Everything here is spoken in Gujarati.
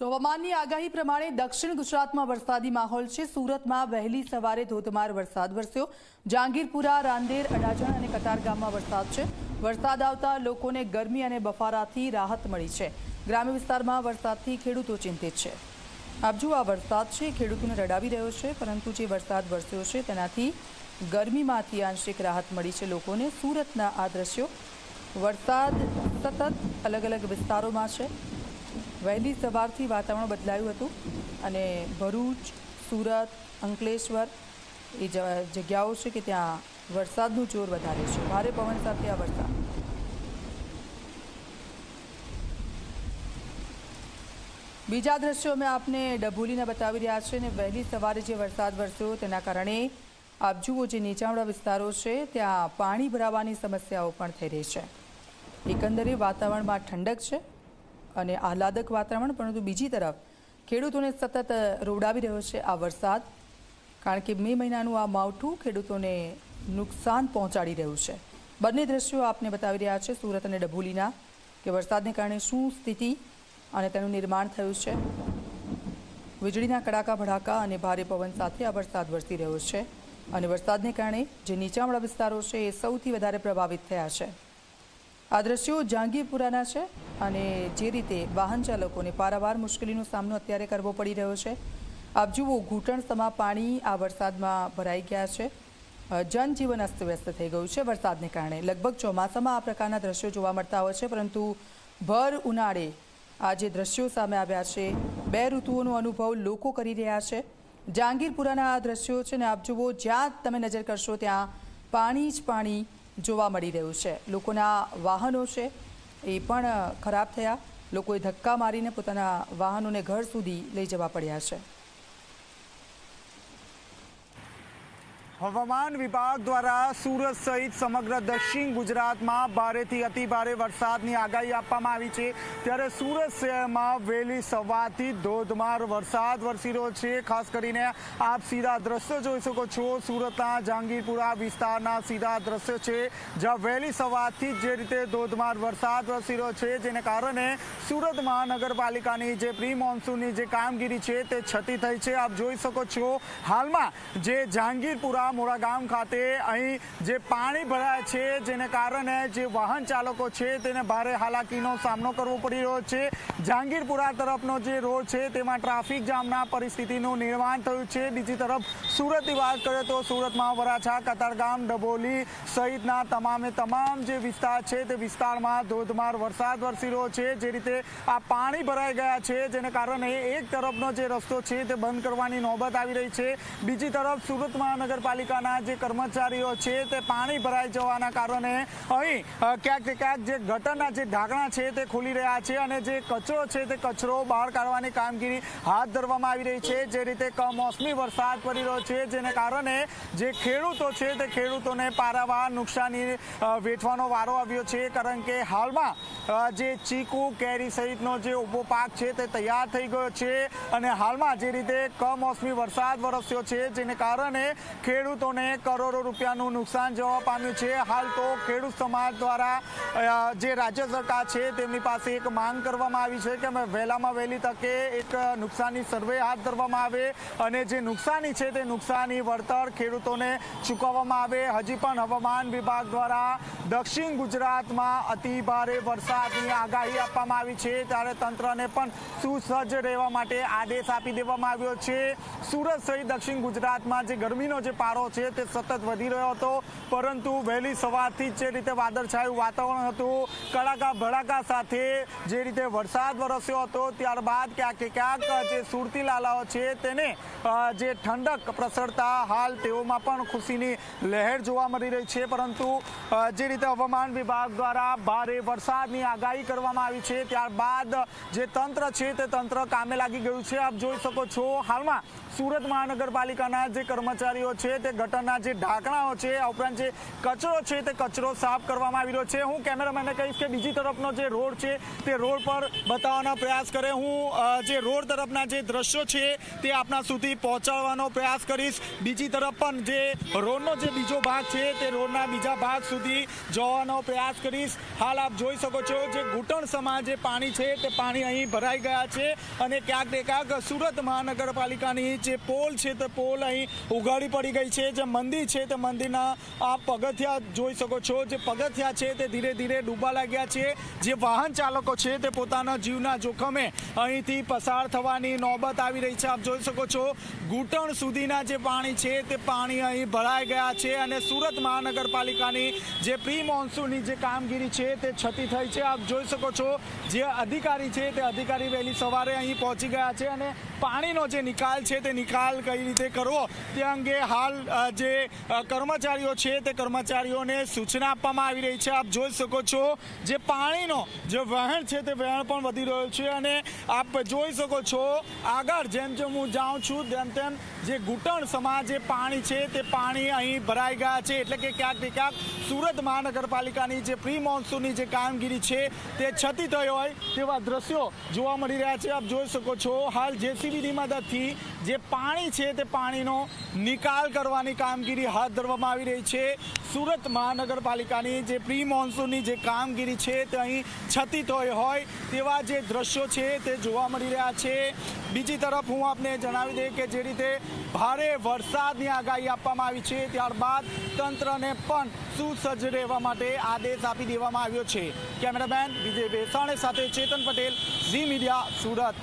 તો હવામાનની આગાહી પ્રમાણે દક્ષિણ ગુજરાતમાં વરસાદી માહોલ છે. સુરતમાં વહેલી સવારે ધોધમાર વરસાદ વરસ્યો. જહાંગીરપુરા, રાંદેર, અડાજણ અને કતારગામમાં વરસાદ છે. વરસાદ આવતા લોકોને ગરમી અને બફારાથી રાહત મળી છે. ગ્રામ્ય વિસ્તારમાં વરસાદથી ખેડૂતો ચિંતિત છે. આપ આ વરસાદ છે. ખેડૂતોને રડાવી રહ્યો છે, પરંતુ જે વરસાદ વરસ્યો છે તેનાથી ગરમીમાંથી આંશિક રાહત મળી છે લોકોને. સુરતના આ દ્રશ્યો વરસાદ સતત અલગ અલગ વિસ્તારોમાં છે. વહેલી સવારથી વાતાવરણ બદલાયું હતું અને ભરૂચ, સુરત, અંકલેશ્વર એ જગ્યાઓ છે કે ત્યાં વરસાદનું જોર વધારે છે. ભારે પવન સાથે આ વરસાદ. બીજા દ્રશ્યો અમે આપને ડભોલીને બતાવી રહ્યા છે અને વહેલી સવારે જે વરસાદ વરસ્યો તેના કારણે આપ જુઓ જે નીચાણવાળા વિસ્તારો છે ત્યાં પાણી ભરાવાની સમસ્યાઓ પણ થઈ રહી છે. એકંદરે વાતાવરણમાં ઠંડક છે. અને આહલાદક વાતાવરણ, પરંતુ બીજી તરફ ખેડૂતોને સતત રોવડાવી રહ્યો છે આ વરસાદ, કારણ કે મે મહિનાનું આ માવઠું ખેડૂતોને નુકસાન પહોંચાડી રહ્યું છે. બંને દ્રશ્યો આપને બતાવી રહ્યા છે, સુરત અને ડભોલીના, કે વરસાદને કારણે શું સ્થિતિ અને તેનું નિર્માણ થયું છે. વીજળીના કડાકા, ભડાકા અને ભારે પવન સાથે આ વરસાદ વરસી રહ્યો છે અને વરસાદને કારણે જે નીચાણવાળા વિસ્તારો છે એ સૌથી વધારે પ્રભાવિત થયા છે. આ દ્રશ્યો જહાંગીરપુરાના છે અને જે રીતે વાહન ચાલકોને પારાવાર મુશ્કેલીનો સામનો અત્યારે કરવો પડી રહ્યો છે. આપ જુઓ ઘૂંટણ સમા પાણી આ વરસાદમાં ભરાઈ ગયા છે. જનજીવન અસ્તવ્યસ્ત થઈ ગયું છે વરસાદને કારણે. લગભગ ચોમાસામાં આ પ્રકારના દ્રશ્યો જોવા મળતા હોય છે, પરંતુ ભર ઉનાળે આ જે દ્રશ્યો સામે આવ્યા છે, બે ઋતુઓનો અનુભવ લોકો કરી રહ્યા છે. જહાંગીરપુરાના આ દ્રશ્યો છે ને આપ જુઓ, જ્યાં તમે નજર કરશો ત્યાં પાણી જ પાણી જોવા મળી રહ્યું છે. લોકોના વાહનો છે એ પણ ખરાબ થયા. લોકોએ ધક્કા મારીને પોતાના વાહનોને ઘર સુધી લઈ જવા પડ્યા છે. હવામાન વિભાગ દ્વારા સુરત સહિત સમગ્ર દક્ષિણ ગુજરાતમાં ભારેથી અતિ ભારે વરસાદની આગાહી આપવામાં આવી છે. ત્યારે સુરત શહેરમાં વહેલી સવારથી ધોધમાર વરસાદ વરસી રહ્યો છે. ખાસ કરીને આપ સીધા દ્રશ્યો જોઈ શકો છો. સુરતના જહાંગીરપુરા વિસ્તારના સીધા દ્રશ્યો છે, જ્યાં વહેલી સવારથી જ જે રીતે ધોધમાર વરસાદ વરસી રહ્યો છે, જેને કારણે સુરત મહાનગરપાલિકાની જે પ્રી મોન્સૂનની જે કામગીરી છે, તે છતી થઈ છે. આપ જોઈ શકો છો. હાલમાં જે જહાંગીરપુરા મોરા ગામ ખાતે અહીં જે પાણી ભરાય છે, જેને કારણે જે વાહન ચાલકો છે, તેને ભારે હાલાકીનો સામનો કરવો પડી રહ્યો છે. જહાંગીરપુરા તરફનો જે રોડ છે, તેમાં ટ્રાફિક જામના પરિસ્થિતિનું નિર્માણ થયું છે. બીજી તરફ સુરતની વાત કરીએ તો સુરતમાં વરાછા, કતારગામ ડબોલી સહિતના તમામે તમામ જે વિસ્તાર છે, તે વિસ્તારમાં ધોધમાર વરસાદ વરસી રહ્યો છે. જે રીતે આ પાણી ભરાઈ ગયા છે, જેને કારણે એક તરફનો જે રસ્તો છે, તે બંધ કરવાની નોબત આવી રહી છે. બીજી તરફ સુરત મહાનગરપાલિકાના જે કર્મચારીઓ છે તે પાણી ભરાઈ જવાના કારણે અહીં ક્યાંક ક્યાંક જે ગટરના જે ઢાંકણા છે તે ખુલી રહ્યા છે અને જે કચરો છે તે કચરો બહાર કાઢવાની કામગીરી હાથ ધરવામાં આવી રહી છે. જે રીતે કમોસમી વરસાદ પડી રહ્યો છે, જેને કારણે જે ખેડૂતો છે તે ખેડૂતોને પારાવાર નુકસાની વેઠવાનો વારો આવ્યો છે. કારણ કે હાલમાં જે ચીકુ, કેરી સહિતનો જે ઊભો પાક છે તે તૈયાર થઈ ગયો છે અને હાલમાં જે રીતે કમોસમી વરસાદ વરસ્યો છે, જેને કારણે ખેડૂતોને કરોડો રૂપિયાનું નુકસાન જોવા પામ્યું છે. હાલ તો ખેડૂત સમાજ દ્વારા જે રાજ્ય સરકાર છે તેમની પાસે એક માંગ કરવામાં આવી છે કે વહેલામાં વહેલી તકે એક નુકસાની સર્વે હાથ ધરવામાં આવે અને જે નુકસાની છે તે નુકસાની વળતર ખેડૂતોને ચૂકવવામાં આવે. હજી પણ હવામાન વિભાગ દ્વારા દક્ષિણ ગુજરાતમાં અતિ ભારે વરસાદની આગાહી આપવામાં આવી છે. ત્યારે તંત્રને પણ સુસજ્જ રહેવા માટે આદેશ આપી દેવામાં આવ્યો છે. સુરત સહિત દક્ષિણ ગુજરાતમાં જે ગરમીનો જે પારો છે તે સતત વધી રહ્યો હતો. પરંતુ વહેલી સવારથી જે રીતે વાદળછાયું વાતાવરણ હતું, કડાકા ભડાકા સાથે જે રીતે વરસાદ વરસ્યો હતો, ત્યારબાદ ક્યાંક ક્યાંક જે સુરતી લાલાઓ છે તેને જે ઠંડક પ્રસરતા હાલ તેઓમાં પણ ખુશીની લહેર જોવા મળી રહી છે. પરંતુ જે રીતે હવામાન વિભાગ દ્વારા ભારે વરસાદની આગાહી કરવામાં આવી છે, ત્યારબાદ જે તંત્ર છે તે તંત્ર કામે લાગી ગયું છે. આપ જોઈ શકો છો, હાલમાં સુરત મહાનગરપાલિકાના જે કર્મચારીઓ છે તે તે ગટરના જે ઢાંકણાઓ છે, આ ઉપરાંત જે કચરો છે તે કચરો સાફ કરવામાં આવી રહ્યો છે. હું કેમેરામેનને કહીશ કે બીજી તરફનો જે રોડ છે તે રોડ પર બતાવવાનો પ્રયાસ કરે. હું જે રોડ તરફના જે દ્રશ્યો છે તે આપણા સુધી પહોંચાડવાનો પ્રયાસ કરીશ. બીજી તરફ પણ જે રોડનો જે બીજો ભાગ છે તે રોડના બીજા ભાગ સુધી જવાનો પ્રયાસ કરીશ. હાલ આપ જોઈ શકો છો જે ઘૂંટણ સમા જે પાણી છે તે પાણી અહીં ભરાઈ ગયા છે અને ક્યાંક ને ક્યાંક સુરત મહાનગરપાલિકાની જે પોલ છે તે પોલ અહીં ઉઘાડી પડી ગઈ છે, જે મંદિર છે, તે મંદિરના આ પગથિયા જોઈ શકો છો. જે પગથિયા છે, તે ધીરે ધીરે ડૂબા લાગ્યા છે. જે વાહન ચાલકો છે, તે પોતાના જીવના જોખમે અહીંથી પસાર થવાની નોબત આવી રહી છે. આપ જોઈ શકો છો, ઘૂંટણ સુધીના જે પાણી છે, તે પાણી અહીં ભરાઈ ગયા છે અને સુરત મહાનગરપાલિકાની જે પ્રી મોન્સૂનની જે કામગીરી છે, તે છતી થઈ છે. આપ જોઈ શકો છો, જે અધિકારી છે, તે અધિકારી વહેલી સવારે અહીં પહોંચી ગયા છે અને પાણીનો જે નિકાલ છે, તે નિકાલ કઈ રીતે કરવો, તે અંગે હાલ જે કર્મચારીઓ છે તે કર્મચારીઓને સૂચના આપવામાં આવી રહી છે. આપ જોઈ શકો છો જે પાણીનો, જે વહેણ છે તે વહેણ પણ વધી રહ્યો છે અને આપ જોઈ શકો છો આગળ જેમ જેમ હું જાઉં છું તેમ તેમ જે ઘૂંટણ સમા જે પાણી છે તે પાણી અહીં ભરાઈ ગયા છે. એટલે કે ક્યાંક ને ક્યાંક સુરત મહાનગરપાલિકાની જે પ્રી મોન્સૂનની જે કામગીરી છે તે છતી થઈ હોય તેવા દ્રશ્યો જોવા મળી રહ્યા છે. આપ જોઈ શકો છો હાલ જેસીબીની મદદથી જે પાણી છે તે પાણીનો નિકાલ કરવાની કામગીરી હાથ ધરવામાં આવી રહી છે. સુરત મહાનગરપાલિકાની જે પ્રી મોન્સૂનની જે કામગીરી છે તે અહીં છતી હોય તેવા જે દ્રશ્યો છે તે જોવા મળી રહ્યા છે. બીજી તરફ હું આપને જણાવી દઉં કે જે રીતે ભારે વરસાદની આગાહી આપવામાં આવી છે, ત્યારબાદ તંત્રને પણ સુસજ્જ રહેવા માટે આદેશ આપી દેવામાં આવ્યો છે. કેમેરામેન વિજય બેસાણે સાથે ચેતન પટેલ, ઝી મીડિયા, સુરત.